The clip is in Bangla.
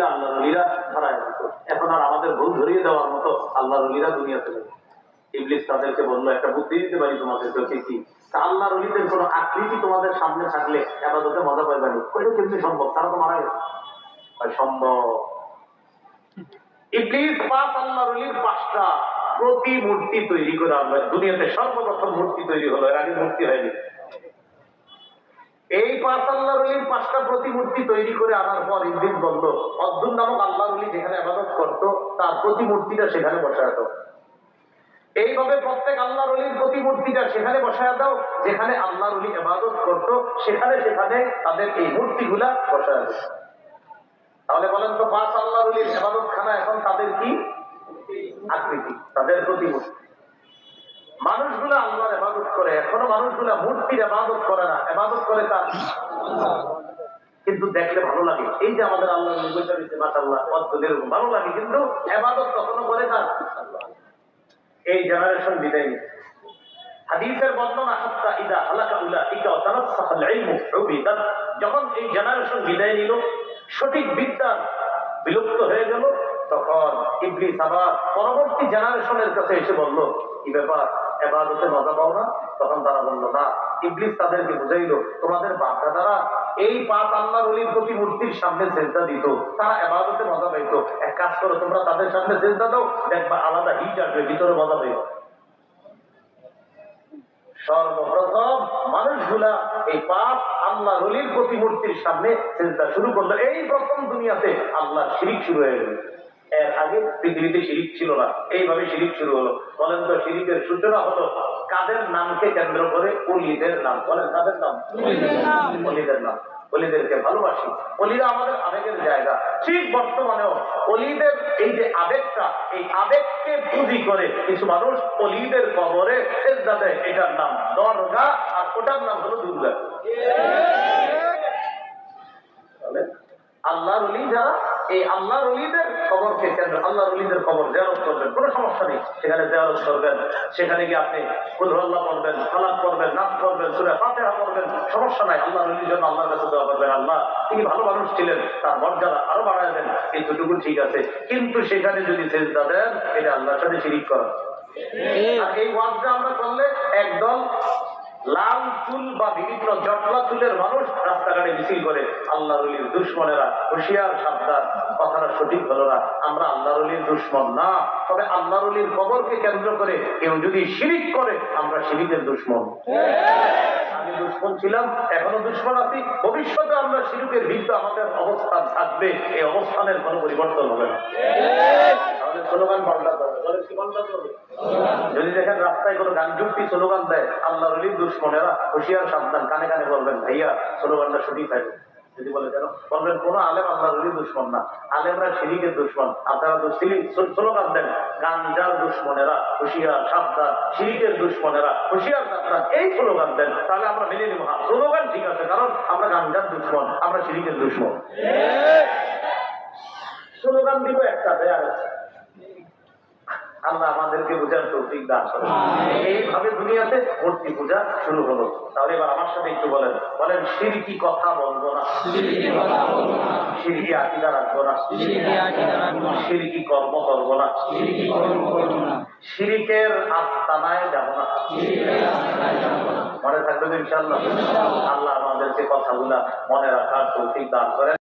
হইলে আল্লাহ রলিরা ধরায় দিত। এখন আর আমাদের ভুল ধরিয়ে দেওয়ার মতো আল্লাহ রলিরা দুনিয়াতে নেই। ইবলিস তাদেরকে বলল, একটা বুদ্ধি দিতে পারি তোমাদের চোখে কি তা আল্লাহ রলিদের কোন আকৃতি তোমাদের সামনে থাকলে আপাতত মজা পাইবানি ওইটা কিন্তু সম্ভব, তারা তো মারা গেছে। সম্ভব। ইবলিস পাঁচ আল্লাহ রলির পাঁচটা প্রতিমূর্তি তৈরি করে দুনিয়াতে সর্বপ্রথম মূর্তি তৈরি হলো, এর আগে মূর্তি হয়নি। এই পাঁচ আল্লাহ পাঁচটা প্রতিমূর্তি তৈরি করে আনার পর ইবলিস বলল অদ্দুন নামক আল্লাহ রলি যেখানে আবাদত করত, তার প্রতিমূর্তিটা সেখানে বসায় দাও। এইভাবে প্রত্যেক আল্লাহ রলির প্রতিমূর্তিটা সেখানে বসায় দাও, যেখানে আল্লাহ রলি আবাদত করত, সেখানে সেখানে তাদের এই মূর্তিগুলা বসায় দাও। তাহলে বলেন তো, পাঁচ আল্লাহ রলির আবাদত খানা এখন তাদের কি? আকৃতি, তাদের প্রতিমূর্তি। মানুষগুলো আল্লাহর এবাদত করে, এখনও মানুষগুলা মূর্তির এবাদত করে না। এবাদত করে তার কিন্তু দেখলে ভালো লাগে। এই যে আমাদের আল্লাহ নির্বাচন ভালো লাগে, কিন্তু এবাদত করে এই জেনারেশন বিদায় নিচ্ছে। হাদিসের বর্ণনা ইদা হালাকা উলা ইকা ইলমু যখন এই জেনারেশন বিদায় নিল, সঠিক বিদ্যা বিলুপ্ত হয়ে গেল, তখন ইবলিস আবার পরবর্তী জেনারেশনের কাছে এসে বলল, কি ব্যাপার? এবাদতে মজা পাও না, তখন তারা বলল, না, ইবলিস তাদেরকে বুঝাইলো, তোমাদের বাপদাদারা এই পাঁচ আল্লাহ রলির প্রতিমূর্তির সামনে সেজদা দিত, তারা এবাদতে মজা পাইতো। এক কাজ করো, তোমরা তাদের সামনে সেজদা দাও, দেখবা আলাদা হিট আসবে, ভিতরে মজা পাইবা। সর্বপ্রথম মানুষগুলা এই পাঁচ আল্লাহ রলির প্রতিমূর্তির সামনে চিন্তা শুরু করল। এই প্রথম দুনিয়াতে আল্লাহ শিরিক শুরু হয়ে গেল। এর আগে পৃথিবীতে শিরিক ছিল না। এইভাবে শিরিক শুরু হলো। বলেন তো শিরিকের সূচনা হলো কাদের নামকে কেন্দ্র করে অলিদের নাম? বলেন কাদের নাম? অলিদের নাম। অলিদেরকে ভালোবাসি। অলিরা আমাদের আবেগের জায়গা। ঠিক বর্তমানেও অলিদের এই যে আবেগটা এই আবেগকে পুঁজি করে কিছু মানুষ অলিদের কবরে সেজদা দেয়। এটার নাম দরগা আর ওটার নাম হলো দুর্গা। আল্লাহর অলি যারা এই আল্লাহর অলিদের কবরকে কেন্দ্র আল্লাহর অলিদের কবর জেরত করবেন কোনো সমস্যা নেই। সেখানে জেরত করবেন সেখানে গিয়ে আপনি কুলহল্লা পড়বেন ফালাক করবেন নাচ করবেন সুরে ফাতেহা করবেন সমস্যা নাই আল্লাহর অলির জন্য আল্লাহর কাছে দোয়া করবেন আল্লাহ তিনি ভালো মানুষ ছিলেন তার মর্যাদা আরও বাড়ায় দেন এইটুকু ঠিক আছে। কিন্তু সেখানে যদি সেজদা দেন এটা আল্লাহর সাথে শিরিক করা। এই ওয়াজটা আমরা করলে একদল লাল চুল বা বিভিন্ন জটলা চুলের মানুষ রাস্তাঘাটে মিছিল করে আল্লাহ রলির দুশ্মনেরা হুশিয়ার, সাবধান। কথাটা সঠিক হলো না। আমরা আল্লাহ রলির দুশ্মন না। তবে আল্লাহ রলির কবরকে কেন্দ্র করে কেউ যদি শিরিক করে, আমরা শিরিকের দুশ্মন। আমি দুশ্মন ছিলাম, এখনও দুশ্মন আছি। ভবিষ্যতে আমরা শিরুকের ভিত্তি আমাদের অবস্থান থাকবে। এই অবস্থানের কোনো পরিবর্তন হবে না। আমাদের স্লোগান পাল্টাতে হবে যদি দেখেন রাস্তায় কোনো গান যুক্তি স্লোগান দেয় আল্লাহ রলির দুশ্মনেরা হুশিয়ার সাবধান কানে কানে বলবেন ভাইয়া স্লোগানটা সঠিক থাকে যদি বলে কেন? বলবেন কোন আলেম আল্লাহ রলির দুশ্মন না। আলেমরা শিরিকের দুশ্মন আপনারা তো স্লোগান দেন গাঞ্জার দুশ্মনেরা হুশিয়ার সাবধান শিরিকের দুশ্মনেরা হুশিয়ার সাবধান এই স্লোগান দেন তাহলে আমরা মেনে নিব। হ্যাঁ স্লোগান ঠিক আছে কারণ আমরা গাঞ্জার দুশ্মন আমরা শিরিকের দুশ্মন স্লোগান দিব একটা দেয় আর একটা। আল্লাহ আমাদেরকে বোঝার তৌফিক দান করেন। এইভাবে দুনিয়াতে মূর্তি পূজা শুরু হলো। তাহলে এবার আমার সাথে একটু বলেন। বলেন সিরকি কথা বলব না। সিরকি আকিদা রাখব না। সিরকি কর্ম করব না। সিরিকের আস্তানায় যাব না। মনে থাকবে ইনশাল্লাহ আল্লাহ আমাদেরকে কথাগুলা মনে রাখার তৌফিক দান করেন।